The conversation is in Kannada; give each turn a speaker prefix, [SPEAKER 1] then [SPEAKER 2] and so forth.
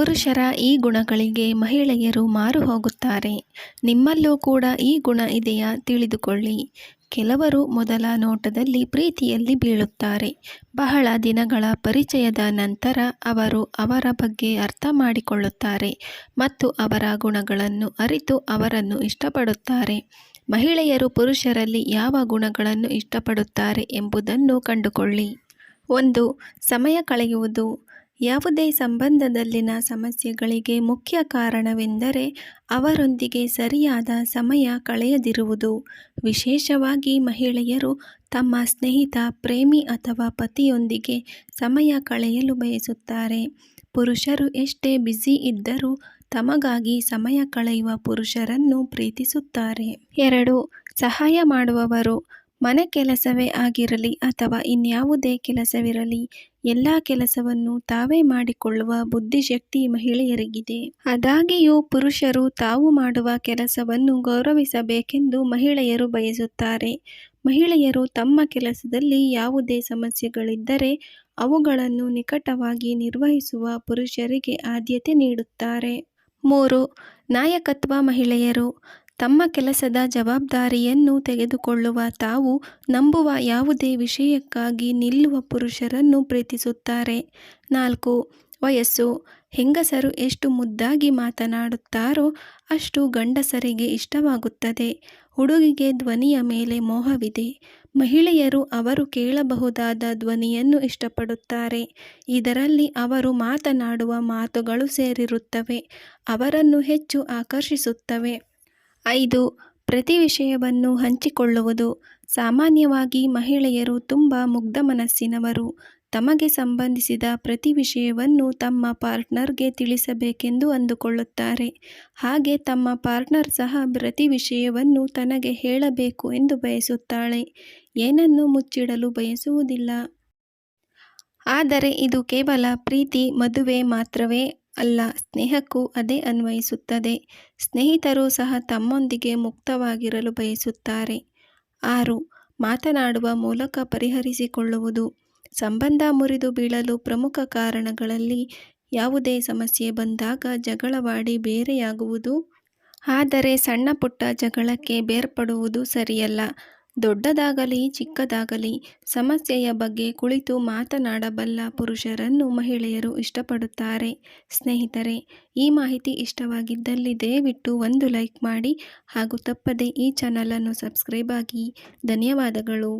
[SPEAKER 1] ಪುರುಷರ ಈ ಗುಣಗಳಿಗೆ ಮಹಿಳೆಯರು ಮಾರು ಹೋಗುತ್ತಾರೆ. ನಿಮ್ಮಲ್ಲೂ ಕೂಡ ಈ ಗುಣ ಇದೆಯಾ ತಿಳಿದುಕೊಳ್ಳಿ. ಕೆಲವರು ಮೊದಲ ನೋಟದಲ್ಲಿ ಪ್ರೀತಿಯಲ್ಲಿ ಬೀಳುತ್ತಾರೆ. ಬಹಳ ದಿನಗಳ ಪರಿಚಯದ ನಂತರ ಅವರು ಅವರ ಬಗ್ಗೆ ಅರ್ಥ ಮಾಡಿಕೊಳ್ಳುತ್ತಾರೆ ಮತ್ತು ಅವರ ಗುಣಗಳನ್ನು ಅರಿತು ಅವರನ್ನು ಇಷ್ಟಪಡುತ್ತಾರೆ. ಮಹಿಳೆಯರು ಪುರುಷರಲ್ಲಿ ಯಾವ ಗುಣಗಳನ್ನು ಇಷ್ಟಪಡುತ್ತಾರೆ ಎಂಬುದನ್ನು ಕಂಡುಕೊಳ್ಳಿ. ಒಂದು, ಸಮಯ ಕಳೆಯುವುದು. ಯಾವುದೇ ಸಂಬಂಧದಲ್ಲಿನ ಸಮಸ್ಯೆಗಳಿಗೆ ಮುಖ್ಯ ಕಾರಣವೆಂದರೆ ಅವರೊಂದಿಗೆ ಸರಿಯಾದ ಸಮಯ ಕಳೆಯದಿರುವುದು. ವಿಶೇಷವಾಗಿ ಮಹಿಳೆಯರು ತಮ್ಮ ಸ್ನೇಹಿತ, ಪ್ರೇಮಿ ಅಥವಾ ಪತಿಯೊಂದಿಗೆ ಸಮಯ ಕಳೆಯಲು ಬಯಸುತ್ತಾರೆ. ಪುರುಷರು ಎಷ್ಟೇ ಬ್ಯುಸಿ ಇದ್ದರೂ ತಮಗಾಗಿ ಸಮಯ ಕಳೆಯುವ ಪುರುಷರನ್ನು ಪ್ರೀತಿಸುತ್ತಾರೆ. ಎರಡು, ಸಹಾಯ ಮಾಡುವವರು. ಮನೆ ಕೆಲಸವೇ ಆಗಿರಲಿ ಅಥವಾ ಇನ್ಯಾವುದೇ ಕೆಲಸವಿರಲಿ, ಎಲ್ಲ ಕೆಲಸವನ್ನು ತಾವೇ ಮಾಡಿಕೊಳ್ಳುವ ಬುದ್ಧಿಶಕ್ತಿ ಮಹಿಳೆಯರಿಗಿದೆ. ಆದಾಗಿಯೂ ಪುರುಷರು ತಾವು ಮಾಡುವ ಕೆಲಸವನ್ನು ಗೌರವಿಸಬೇಕೆಂದು ಮಹಿಳೆಯರು ಬಯಸುತ್ತಾರೆ. ಮಹಿಳೆಯರು ತಮ್ಮ ಕೆಲಸದಲ್ಲಿ ಯಾವುದೇ ಸಮಸ್ಯೆಗಳಿದ್ದರೆ ಅವುಗಳನ್ನು ನಿಕಟವಾಗಿ ನಿರ್ವಹಿಸುವ ಪುರುಷರಿಗೆ ಆದ್ಯತೆ ನೀಡುತ್ತಾರೆ. ಮೂರು, ನಾಯಕತ್ವ ಮಹಿಳೆಯರು. ತಮ್ಮ ಕೆಲಸದ ಜವಾಬ್ದಾರಿಯನ್ನು ತೆಗೆದುಕೊಳ್ಳುವ ತಾವು ನಂಬುವ ಯಾವುದೇ ವಿಷಯಕ್ಕಾಗಿ ನಿಲ್ಲುವ ಪುರುಷರನ್ನು ಪ್ರೀತಿಸುತ್ತಾರೆ. ನಾಲ್ಕು, ವಯಸ್ಸು. ಹೆಂಗಸರು ಎಷ್ಟು ಮುದ್ದಾಗಿ ಮಾತನಾಡುತ್ತಾರೋ ಅಷ್ಟು ಗಂಡಸರಿಗೆ ಇಷ್ಟವಾಗುತ್ತದೆ. ಹುಡುಗಿಗೆ ಧ್ವನಿಯ ಮೇಲೆ ಮೋಹವಿದೆ. ಮಹಿಳೆಯರು ಅವರು ಕೇಳಬಹುದಾದ ಧ್ವನಿಯನ್ನು ಇಷ್ಟಪಡುತ್ತಾರೆ. ಇದರಲ್ಲಿ ಅವರು ಮಾತನಾಡುವ ಮಾತುಗಳು ಸೇರಿರುತ್ತವೆ. ಅವರನ್ನು ಹೆಚ್ಚು ಆಕರ್ಷಿಸುತ್ತವೆ. ಐದು, ಪ್ರತಿ ವಿಷಯವನ್ನು ಹಂಚಿಕೊಳ್ಳುವುದು. ಸಾಮಾನ್ಯವಾಗಿ ಮಹಿಳೆಯರು ತುಂಬ ಮುಗ್ಧ ಮನಸ್ಸಿನವರು. ತಮಗೆ ಸಂಬಂಧಿಸಿದ ಪ್ರತಿ ವಿಷಯವನ್ನು ತಮ್ಮ ಪಾರ್ಟ್ನರ್ಗೆ ತಿಳಿಸಬೇಕೆಂದು ಅಂದುಕೊಳ್ಳುತ್ತಾರೆ. ಹಾಗೆ ತಮ್ಮ ಪಾರ್ಟ್ನರ್ ಸಹ ಪ್ರತಿ ವಿಷಯವನ್ನು ತನಗೆ ಹೇಳಬೇಕು ಎಂದು ಬಯಸುತ್ತಾಳೆ. ಏನನ್ನು ಮುಚ್ಚಿಡಲು ಬಯಸುವುದಿಲ್ಲ. ಆದರೆ ಇದು ಕೇವಲ ಪ್ರೀತಿ, ಮದುವೆ ಮಾತ್ರವೇ ಅಲ್ಲ, ಸ್ನೇಹಕ್ಕೂ ಅದೇ ಅನ್ವಯಿಸುತ್ತದೆ. ಸ್ನೇಹಿತರು ಸಹ ತಮ್ಮೊಂದಿಗೆ ಮುಕ್ತವಾಗಿರಲು ಬಯಸುತ್ತಾರೆ. ಆರು, ಮಾತನಾಡುವ ಮೂಲಕ ಪರಿಹರಿಸಿಕೊಳ್ಳುವುದು. ಸಂಬಂಧ ಮುರಿದು ಬೀಳಲು ಪ್ರಮುಖ ಕಾರಣಗಳಲ್ಲಿ ಯಾವುದೇ ಸಮಸ್ಯೆ ಬಂದಾಗ ಜಗಳವಾಡಿ ಬೇರೆಯಾಗುವುದು. ಆದರೆ ಸಣ್ಣ ಪುಟ್ಟ ಜಗಳಕ್ಕೆ ಬೇರ್ಪಡುವುದು ಸರಿಯಲ್ಲ. ದೊಡ್ಡದಾಗಲಿ, ಚಿಕ್ಕದಾಗಲಿ ಸಮಸ್ಯೆಯ ಬಗ್ಗೆ ಕುಳಿತು ಮಾತನಾಡಬಲ್ಲ ಪುರುಷರನ್ನು ಮಹಿಳೆಯರು ಇಷ್ಟಪಡುತ್ತಾರೆ. ಸ್ನೇಹಿತರೆ, ಈ ಮಾಹಿತಿ ಇಷ್ಟವಾಗಿದ್ದಲ್ಲಿ ದಯವಿಟ್ಟು ಒಂದು ಲೈಕ್ ಮಾಡಿ ಹಾಗೂ ತಪ್ಪದೆ ಈ ಚಾನಲನ್ನು ಸಬ್ಸ್ಕ್ರೈಬ್ ಆಗಿ. ಧನ್ಯವಾದಗಳು.